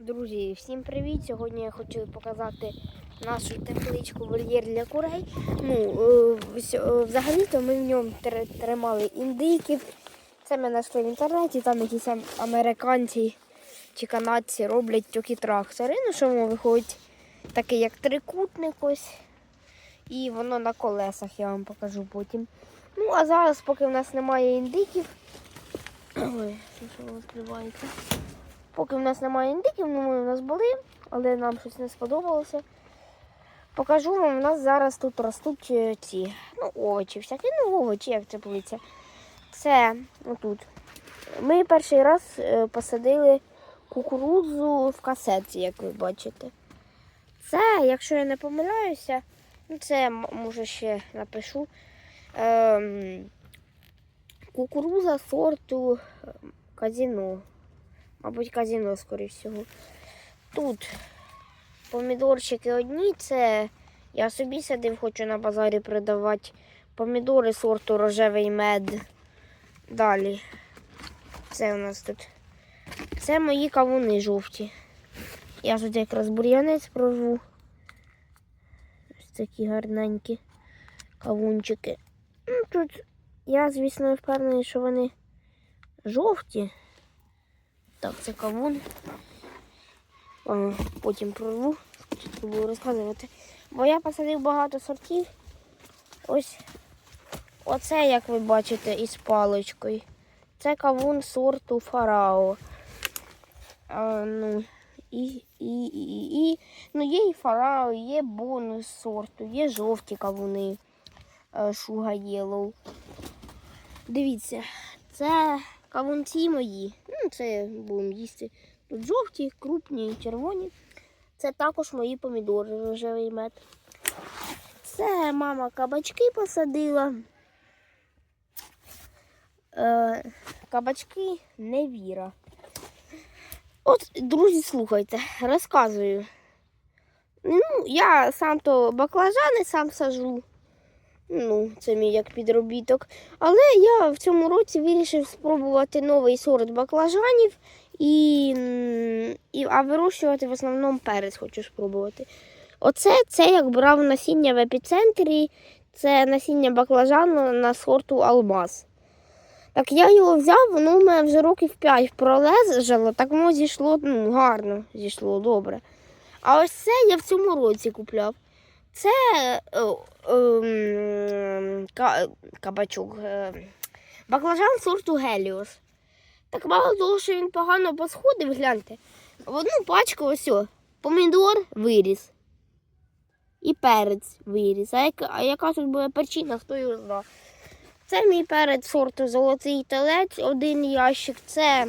Друзі, всім привіт! Сьогодні я хочу показати нашу тепличку вольєр для курей. Ну, е, е, взагалі-то ми в ньому тримали індиків. Це ми знайшли в інтернеті, там якісь американці чи канадці роблять тільки трактори. Ну, що воно виходить таке, як трикутник ось. І воно на колесах, я вам покажу потім. Ну, а зараз, поки в нас немає індиків. Ой, що відкривається. Поки в нас немає індиків, ну ми в нас були, але нам щось не сподобалося. Покажу вам, у нас зараз тут ростуть е, ці ну, овочі, всякі, ну, овочі, як теплиця. Це отут. Ми перший раз е, посадили кукурудзу в касетці, як ви бачите. Це, якщо я не помиляюся, ну це може ще напишу. Ем, кукуруза сорту ем, казіно. Мабуть, казіно, скоріш всього. Тут помідорчики одні, це я собі садив, хочу на базарі продавати. Помідори сорту рожевий мед. Далі. Це у нас тут. Це мої кавуни жовті. Я тут якраз бур'янець прорву. Ось такі гарненькі кавунчики. Ну, тут я, звісно, впевнений, що вони жовті. Так, це кавун. Потім прорву, буду розказувати. Бо я посадив багато сортів. Ось оце, як ви бачите, із паличкою. Це кавун сорту фарао. А, ну, і, і, і, і. Ну, є і фарао, є бонус сорту, є жовті кавуни. Шуга Єлоу. Дивіться, це кавунці мої. Ну, це будемо їсти. Тут жовті, крупні, і червоні. Це також мої помідори, рожевий мед. Це мама кабачки посадила. Е, кабачки невіра. От, друзі, слухайте, розказую. Ну, я сам то баклажани сам сажу. Ну, це мій як підробіток. Але я в цьому році вирішив спробувати новий сорт баклажанів і, і а вирощувати в основному перець хочу спробувати. Оце це як брав насіння в епіцентрі, це насіння баклажану на сорту Алмаз. Так я його взяв, воно у мене вже років 5 пролежало, так воно зійшло ну, гарно, зійшло добре. А ось це я в цьому році купляв. Це е, ем, кабачок. е, Баклажан сорту Геліос. Так мало того, що він погано посходив, гляньте. В одну пачку ось помідор виріс. І перець виріс. А, яка, а яка тут буде причина, хто його знає. Це мій перець сорту Золотий телець, один ящик. Це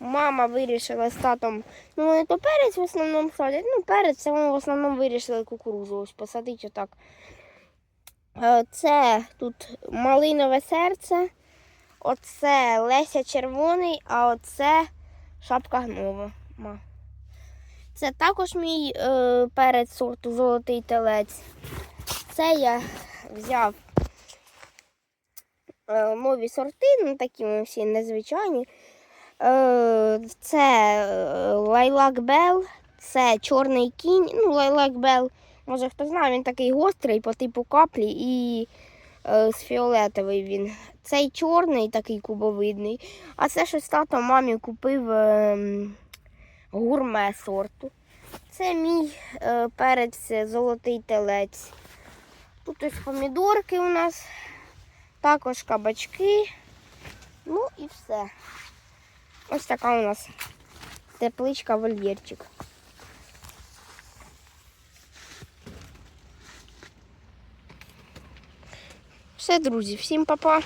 мама вирішила з татом. Ну, вони то перець в основному садять. Ну, перець це вони в основному вирішили кукурузу ось посадити отак. Е, Це тут малинове серце. Оце Леся червоний, а оце шапка гнова. Це також мій е, перець сорту золотий телець. Це я взяв е, нові сорти, ну такі вони всі незвичайні. Е, це е, лайлак Бел, це чорний кінь. Ну, лайлак Бел, може хто знає, він такий гострий по типу каплі і е, з фіолетовий він. Цей чорний, такий кубовидний. А це щось тато мамі купив е, гурме сорту. Це мій перець золотий телець. Тут ось помідорки у нас, також кабачки. Ну і все. Ось така у нас тепличка вольєрчик. Все, друзі, всім па-па.